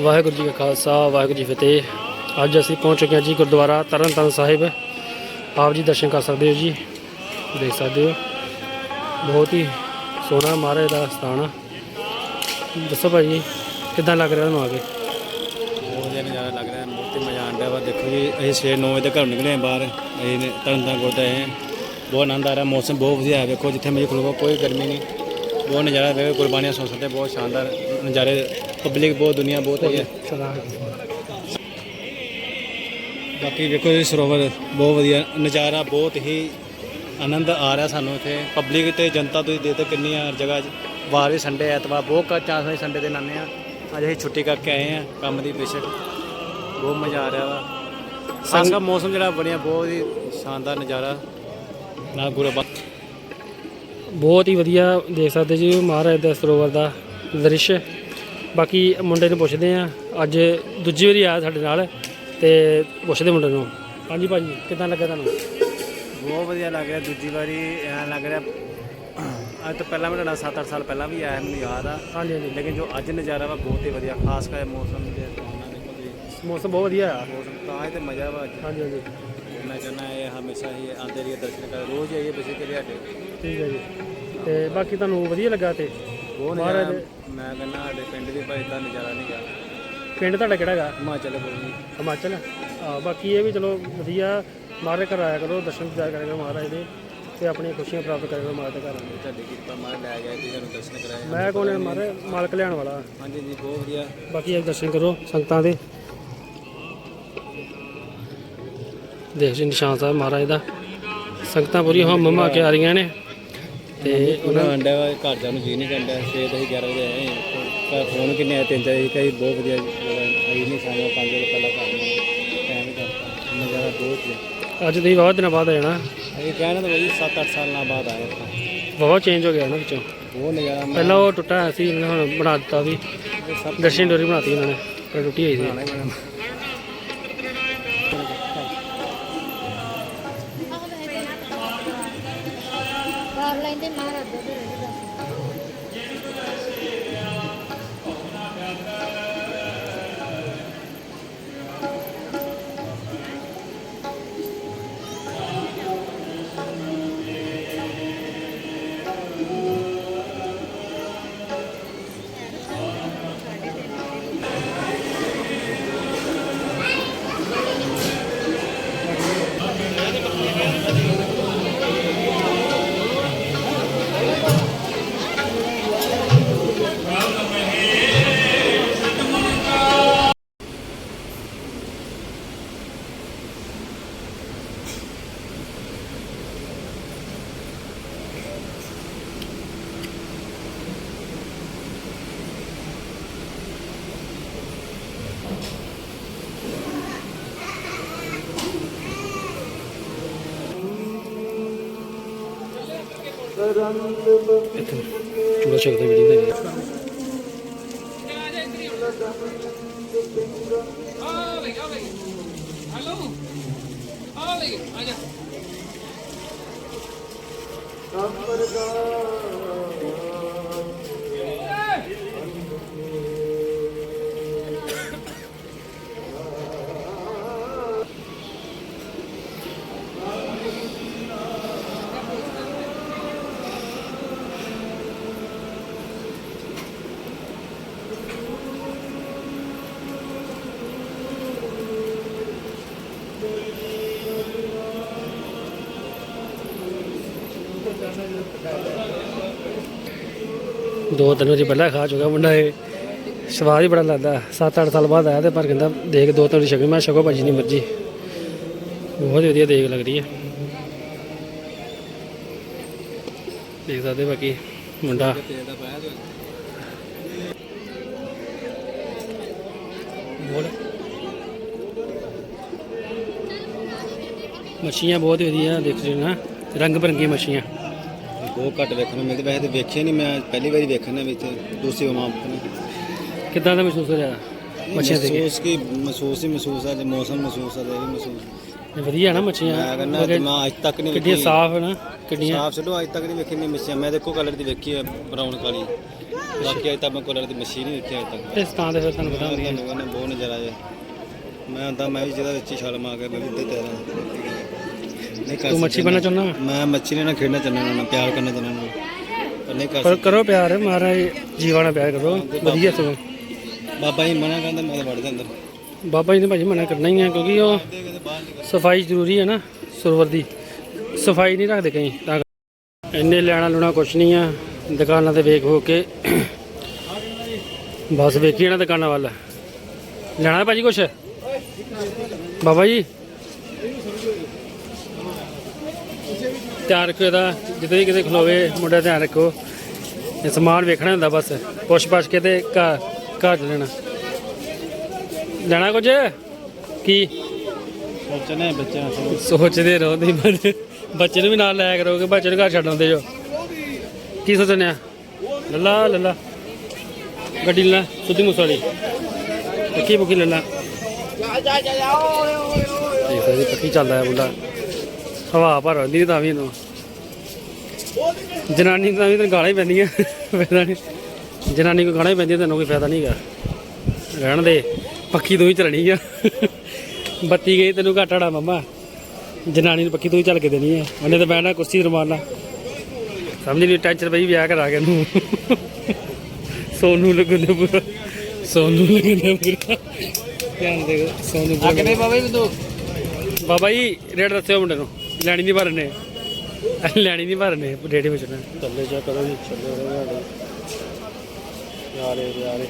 ਵਾਹਿਗੁਰੂ ਜੀ ਕਾ ਖਾਲਸਾ, ਵਾਹਿਗੁਰੂ ਜੀ ਫਤਿਹ। ਅੱਜ ਅਸੀਂ ਪਹੁੰਚ ਚੁੱਕੇ ਹਾਂ ਜੀ ਗੁਰਦੁਆਰਾ ਤਰਨਤਾਰਨ ਸਾਹਿਬ। ਆਪ ਜੀ ਦਰਸ਼ਨ ਕਰ ਸਕਦੇ ਹੋ ਜੀ, ਦੇਖ ਸਕਦੇ ਹੋ। ਬਹੁਤ ਹੀ ਸੋਹਣਾ ਮਹਾਰਾਜ ਦਾ ਸਥਾਨ ਆ। ਦੱਸੋ ਭਾਜੀ, ਕਿੱਦਾਂ ਲੱਗ ਰਿਹਾ ਤੁਹਾਨੂੰ ਆ ਕੇ? ਬਹੁਤ ਵਧੀਆ ਨਜ਼ਾਰਾ ਲੱਗ ਰਿਹਾ ਹੈ ਬਹੁਤ ਹੀ ਮਜ਼ਾ ਆਉਂਦਾ ਵਾ। ਦੇਖੋ ਜੀ, ਅਸੀਂ ਸਵੇਰ 9 ਵਜੇ ਤੋਂ ਘਰੋਂ ਨਿਕਲੇ ਹਾਂ ਬਾਹਰ। ਅਸੀਂ ਤਰਨ ਤਾਰਨ ਗੁਰਦੁਆਰੇ ਆਏ ਹਾਂ। ਬਹੁਤ ਆਨੰਦ ਆ ਰਿਹਾ, ਮੌਸਮ ਬਹੁਤ ਵਧੀਆ ਹੈ। ਵੇਖੋ ਜਿੱਥੇ ਮਰਜ਼ੀ ਖਲੋਵੋ ਕੋਈ ਗਰਮੀ ਨਹੀਂ। ਬਹੁਤ ਨਜ਼ਾਰਾ ਵੇਖੋ ਕੁਰਬਾਨੀਆਂ ਸੁਣ ਸਕਦੇ ਬਹੁਤ ਸ਼ਾਨਦਾਰ ਨਜ਼ਾਰੇ ਪਬਲਿਕ ਬਹੁਤ, ਦੁਨੀਆ ਬਹੁਤ ਹੈ। ਬਾਕੀ ਵੇਖੋ ਜੀ, ਸਰੋਵਰ ਬਹੁਤ ਵਧੀਆ, ਨਜ਼ਾਰਾ ਬਹੁਤ ਹੀ ਆਨੰਦ ਆ ਰਿਹਾ ਸਾਨੂੰ ਇੱਥੇ। ਪਬਲਿਕ ਤੇ ਜਨਤਾ ਤੁਸੀਂ ਦੇਖਦੇ ਕਿੰਨੀਆਂ ਹਰ ਜਗ੍ਹਾ 'ਚ ਵਾਰ ਵੀ ਸੰਡੇ ਐਤਵਾਰ, ਬਹੁਤ ਘੱਟ ਚਾਂਸ ਹੈ ਸੰਡੇ ਦੇ ਨਾਨੇ ਆ। ਅੱਜ ਅਸੀਂ ਛੁੱਟੀ ਕਰਕੇ ਆਏ ਆ ਕੰਮ ਦੀ ਬੇਸ਼ੱਕ ਬਹੁਤ ਮਜ਼ਾ ਆ ਰਿਹਾ ਵਾ। ਸੰਗਾ ਮੌਸਮ ਜਿਹੜਾ ਬਣਿਆ, ਬਹੁਤ ਹੀ ਸ਼ਾਨਦਾਰ ਨਜ਼ਾਰਾ। ਨਾ ਗੁਰਬਾ ਬਹੁਤ ਹੀ ਵਧੀਆ ਦੇਖ ਸਕਦੇ ਜੀ ਮਹਾਰਾਜ ਦੇ ਸਰੋਵਰ ਦਾ ਦ੍ਰਿਸ਼। ਬਾਕੀ ਮੁੰਡੇ ਨੂੰ ਪੁੱਛਦੇ ਆ ਅੱਜ ਦੂਜੀ ਵਾਰੀ ਆਇਆ ਸਾਡੇ ਨਾਲ ਤੇ ਪੁੱਛਦੇ ਮੁੰਡੇ ਨੂੰ। ਹਾਂਜੀ ਭਾਜੀ ਕਿੱਦਾਂ ਲੱਗਾ ਤੁਹਾਨੂੰ? ਬਹੁਤ ਵਧੀਆ ਲੱਗ ਰਿਹਾ ਦੂਜੀ ਵਾਰੀ ਐਂ ਲੱਗ ਰਿਹਾ ਅੱਜ ਤੋਂ ਪਹਿਲਾਂ ਮੈਂ ਤੁਹਾਡਾ 7-8 ਸਾਲ ਪਹਿਲਾਂ ਵੀ ਆਇਆ ਮੈਨੂੰ ਯਾਦ ਆ। ਹਾਂਜੀ ਹਾਂਜੀ। ਲੇਕਿਨ ਜੋ ਅੱਜ ਨਜ਼ਾਰਾ ਵਾ ਬਹੁਤ ਹੀ ਵਧੀਆ ਖਾਸ ਕਰ ਮੌਸਮ ਦੇ ਮੌਸਮ ਬਹੁਤ ਵਧੀਆ ਆ। ਮੌਸਮ ਤਾਂ ਹੀ ਤੇ ਮਜ਼ਾ ਵਾ ਅੱਜ। ਹਾਂਜੀ ਹਾਂਜੀ। ਮੈਂ ਚਾਹੁੰਦਾ ਇਹ ਹਮੇਸ਼ਾ ਹੀ ਆਂਦੇ ਰਹੀਏ ਦਰਸ਼ਨ ਕਰ ਰੋਜ਼ ਆਈਏ ਬਸੇ ਕੇ ਲਿਆਟੇ। ਠੀਕ ਹੈ ਜੀ। ਤੇ ਬਾਕੀ ਤੁਹਾਨੂੰ ਵਧੀਆ ਲੱਗਾ ਤੇ? ਮਹਾਰਾਜ ਨਜ਼ਾਰਾ। ਮੈਂ ਕਹਿੰਦਾ ਸਾਡੇ ਪਿੰਡ ਵੀ ਭਾਈ ਤਾਂ ਨਜ਼ਾਰਾ ਨਹੀਂ ਗਿਆ ਪਿੰਡ ਤੁਹਾਡਾ ਕਿਹੜਾ ਹੈਗਾ ਹਿਮਾਚਲ ਬੋਲੀ। ਹਿਮਾਚਲ? ਆ ਬਾਕੀ ਇਹ ਵੀ ਚਲੋ ਵਧੀਆ। ਮਹਾਰਾਜ ਘਰ ਆਇਆ ਕਰੋ ਦਰਸ਼ਨ ਕਰਿਆ ਕਰੋ ਮਹਾਰਾਜ ਦੇ ਤੇ ਆਪਣੀਆਂ ਖੁਸ਼ੀਆਂ ਪ੍ਰਾਪਤ ਕਰਿਆ ਕਰੋ ਮਹਾਰਾਜ ਦੇ ਘਰ ਆਉਂਦੇ ਤੁਹਾਡੀ ਕਿਰਪਾ ਮਾਰ ਲੈ ਗਿਆ ਜੀ ਤੁਹਾਨੂੰ ਦਰਸ਼ਨ ਕਰਾਏ। ਮੈਂ ਕੋਲ ਮਹਾਰਾਜ ਮਾਲਕ ਲਿਆਉਣ ਵਾਲਾ। ਹਾਂਜੀ ਜੀ ਬਹੁਤ ਵਧੀਆ। ਬਾਕੀ ਇਹ ਦਰਸ਼ਨ ਕਰੋ ਸੰਗਤਾਂ ਦੇ। ਦੇਖ ਜੀ ਨਿਸ਼ਾਨ ਸਾਹਿਬ ਮਹਾਰਾਜ ਦਾ। ਸੰਗਤਾਂ ਪੂਰੀ ਹਮ ਮਮਾ ਕੇ ਆ ਰਹੀਆਂ ਨੇ। ਤੇ ਉਹਨਾਂ ਅੰਡਾ ਘਰ ਜਾਣ ਨੂੰ ਜੀ ਨਹੀਂ ਕਰਦਾ ਛੇ ਦਹੀਂ 11 ਵਜੇ ਆਏ। ਘਰ ਫੋਨ ਕਿੰਨੇ ਆਏ ਤਿੰਨ ਚਾਰ ਕਈ ਬਹੁਤ ਵਧੀਆ ਆਈ ਨਹੀਂ ਸਾਨੂੰ ਪੰਜ ਵਜੇ ਪਹਿਲਾਂ ਘਰ ਨੂੰ ਟਾਈਮ ਕਰਤਾ। ਨਜ਼ਾਰਾ ਬਹੁਤ ਅੱਜ ਤੁਸੀਂ ਬਹੁਤ ਦਿਨਾਂ ਬਾਅਦ ਆਏ ਨਾ। ਅਸੀਂ ਕਹਿਣਾ ਤਾਂ ਬਈ 7-8 ਸਾਲਾਂ ਬਾਅਦ ਆਏ ਬਹੁਤ ਚੇਂਜ ਹੋ ਗਿਆ ਨਾ ਵਿੱਚੋਂ। ਬਹੁਤ ਨਜ਼ਾਰਾ ਪਹਿਲਾਂ ਉਹ ਟੁੱਟਾ ਸੀ ਹੁਣ ਬਣਾ ਦਿੱਤਾ ਵੀ। ਦਰਸ਼ਨ ਡੋਰੀ ਬਣਾਤੀ ਇਹਨਾਂ ਨੇ ਪਰ ਟੁੱਟੀ ਹੋਈ ਸੀ। కారులో అయితే మారద్దు. ਇੱਥੇ ਚੂੜਾ ਚੱਕਦਾ ਵੀਡੀਓ ਦੇ ਦੋ ਤਿੰਨ ਵਾਰੀ ਪਹਿਲਾਂ ਖਾ ਚੁੱਕਾ ਮੁੰਡਾ ਇਹ। ਸਵਾਦ ਹੀ ਬੜਾ ਲੱਗਦਾ। 7-8 ਸਾਲ ਬਾਅਦ ਆਇਆ ਤੇ ਪਰ ਕਹਿੰਦਾ, ਦੇਖ ਦੋ ਤਿੰਨ ਵਾਰੀ ਛਕ। ਮੈਂ ਛਕੋ ਭਾਜੀ ਦੀ ਮਰਜ਼ੀ। ਬਹੁਤ ਵਧੀਆ ਦੇਖ ਲੱਗਦੀ ਹੈ। ਦੇਖ ਸਕਦੇ ਬਾਕੀ ਮੁੰਡਾ। ਬੋਲ। ਮੱਛੀਆਂ ਬਹੁਤ ਵਧੀਆ, ਦੇਖ ਰਹੇ ਨਾ। ਰੰਗ ਬਰੰਗੀਆਂ ਮੱਛੀਆਂ। ਬਹੁਤ ਘੱਟ ਵੇਖਣ ਨੂੰ ਮਿਲਦੇ। ਵੈਸੇ ਤੇ ਵੇਖਿਆ ਨਹੀਂ ਮੈਂ ਪਹਿਲੀ ਵਾਰੀ ਵੇਖਣਾ ਵਿੱਚ ਦੂਸਰੀ ਮਾਂ ਕਿੱਦਾਂ ਦਾ ਮਹਿਸੂਸ ਹੋ ਰਿਹਾ ਮੱਛੀਆਂ ਕੇ ਮਹਿਸੂਸ ਕੀ ਮਹਿਸੂਸ ਹੀ ਮਹਿਸੂਸ ਆ ਜੇ ਮੌਸਮ ਮਹਿਸੂਸ ਆ ਤੇ ਇਹ ਵੀ ਮਹਿਸੂਸ ਇਹ ਵਧੀਆ ਨਾ ਮੱਛੀਆਂ। ਮੈਂ ਕਹਿੰਦਾ ਤੇ ਮੈਂ ਅੱਜ ਤੱਕ ਨਹੀਂ ਕਿੱਡੀਆਂ ਵੇਖੀ। ਸਾਫ਼ ਨਾ ਕਿੱਡੀਆਂ। ਸਾਫ਼ ਛੱਡੋ ਅੱਜ ਤੱਕ ਨਹੀਂ ਵੇਖੀ ਨਹੀਂ ਮੱਛੀਆਂ। ਮੈਂ ਦੇਖੋ ਕਲਰ ਦੀ ਵੇਖੀ ਹੈ ਬਰਾਊਨ ਕਾਲੀ। ਬਾਕੀ ਅਜੇ ਤੱਕ ਮੈਂ ਕੋਲਰ ਦੀ ਮਸ਼ੀਨ ਨਹੀਂ ਦੇਖੀ ਅਜੇ ਤੱਕ। ਇਸ ਥਾਂ ਤੇ ਫਿਰ ਤੁਹਾਨੂੰ ਪਤਾ ਹੁੰਦੀ ਹੈ। ਬਹੁਤ ਨਜ਼ਾਰਾ ਹੈ ਮੈਂ ਹੁੰਦਾ ਮੈਂ ਵੀ ਜਿਹਦਾ ਵਿੱਚ ਹੀ ਛਾਲ ਮਾਰ ਕੇ ਮੈਂ ਵੀ ਇੱਥੇ ਤਿਆਰ ਹਾਂ ਨਹੀਂ ਕਰ ਤੂੰ ਮੱਛੀ ਸਕਦਾ। ਬਣਨਾ ਚਾਹੁੰਦਾ? ਮੈਂ ਮੱਛੀ ਨਾਲ ਖੇਡਣਾ ਚਾਹੁੰਦਾ ਉਹਨਾਂ ਨਾਲ ਪਿਆਰ ਕਰਨਾ ਚਾਹੁੰਦਾ ਉਹਨਾਂ ਨਾਲ ਪਿਆਰ ਨਾਲ ਕਰੋ। ਵਧੀਆ ਸਗੋਂ। ਬਾਬਾ ਜੀ ਮਨਾ ਕਹਿੰਦਾ ਮੈਂ ਵੜ ਜਾਂਦਾ। ਬਾਬਾ ਜੀ ਨੇ ਭਾਜੀ ਮਨਾ ਕਰਨਾ ਹੀ ਹੈ ਕਿਉਂਕਿ ਉਹ ਸਫ਼ਾਈ ਜ਼ਰੂਰੀ ਹੈ ਨਾ ਸਰਵਰ ਦੀ। ਸਫ਼ਾਈ ਨਹੀਂ ਰੱਖਦੇ ਕਈ। ਤਾਂ। ਇੰਨੇ ਲੈਣਾ ਲੂਣਾ ਕੁਛ ਨਹੀਂ ਆ ਦੁਕਾਨਾਂ ਤੇ ਵੇਖ ਹੋ ਕੇ। ਬਸ ਵੇਖੀ ਨਾ ਦੁਕਾਨਾਂ ਵੱਲ। ਲੈਣਾ ਭਾਜੀ ਕੁਛ? ਬਾਬਾ ਜੀ? ਧਿਆਨ ਰੱਖੋ ਇਹਦਾ ਜਿੱਥੇ ਵੀ ਕਿਤੇ ਖਲੋਵੇ ਮੁੰਡਾ ਧਿਆਨ ਰੱਖੋ। ਇਹ ਸਮਾਨ ਵੇਖਣਾ ਹੁੰਦਾ ਬਸ ਪੁੱਛ ਪਛ ਕੇ ਤੇ ਘਰ ਘਰ ਚ ਲੈਣਾ ਲੈਣਾ ਕੁਝ? ਕੀ? ਸੋਚਣੇ ਬੱਚਿਆਂ ਨੂੰ ਸੋਚਦੇ ਰਹੋ ਬੱਚੇ ਬੱਚੇ ਨੂੰ ਵੀ ਨਾਲ ਲਾਇਆ ਕਰੋਗੇ ਬੱਚੇ ਨੂੰ ਘਰ ਛੱਡ ਆਉਂਦੇ ਜੋ। ਕੀ ਸੋਚਨੇ ਆ ਲੱਲਾ ਲੱਲਾ। ਗੱਡੀ ਲੈ ਸੁੱਧੀ ਮੂਸਵਾਲੀ। ਪੱਕੀ ਪੁੱਕੀ ਲੱਲਾ ਇਹ ਸਾਡੀ ਪੱਕੀ ਚੱਲਦਾ ਹੈ ਮੁੰਡਾ। ਹਵਾ ਭਰ ਹੁੰਦੀ ਤਾਂ ਵੀ ਇਹਨੂੰ। ਜਨਾਨੀ ਤਾਂ ਵੀ ਤੈਨੂੰ ਗਾਲਾਂ ਹੀ ਪੈਂਦੀਆਂ। ਫਾਇਦਾ ਨਹੀਂ। ਜਨਾਨੀ ਕੋ ਗਾਲਾਂ ਹੀ ਪੈਂਦੀਆਂ ਤੈਨੂੰ ਕੋਈ ਫਾਇਦਾ ਨਹੀਂਗਾ ਰਹਿਣ ਦੇ ਪੱਕੀ ਤੂੰ ਹੀ ਚੱਲਣੀ ਆ। ਬੱਤੀ ਗਈ ਤੈਨੂੰ ਘਾਟਾੜਾ ਮੰਮਾ। ਜਨਾਨੀ ਨੂੰ ਪੱਕੀ ਤੂੰ ਹੀ ਚੱਲ ਕੇ ਦੇਣੀ ਹੈ ਉਹਨੇ ਤਾਂ ਬਹਿਣਾ ਕੁਰਸੀ ਤੇ ਮਾਰਨਾ ਸਮਝ ਨਹੀਂ ਟੈਨਸ਼ਨ ਪਈ ਵਿਆਹ ਕਰਾ ਕੇ ਨੂੰ ਸੋਨੂੰ ਲੱਗਣੇ ਪੂਰਾ। ਸੋਨੂੰ ਲੱਗਣੇ ਪੂਰਾ। ਧਿਆਨ ਦੇ ਸੋਨੂੰ ਅੱਗੇ ਨਹੀਂ ਬਾਬਾ ਜੀ ਬਿੰਦੂ ਬਾਬਾ ਜੀ ਰੇਟ ਦੱਸਿਓ ਮੁੰਡੇ ਨੂੰ। ਲੈਣੀ ਨਹੀਂ ਭਰਨੇ। ਲੈਣੀ ਨਹੀਂ ਭਰਨੇ ਰੇਟ ਪੁੱਛਣਾ। ਨਾ ਚਾ ਕਰੋ ਜੀ ਚੱਲੇ ਯਾਰੇ ਯਾਰੇ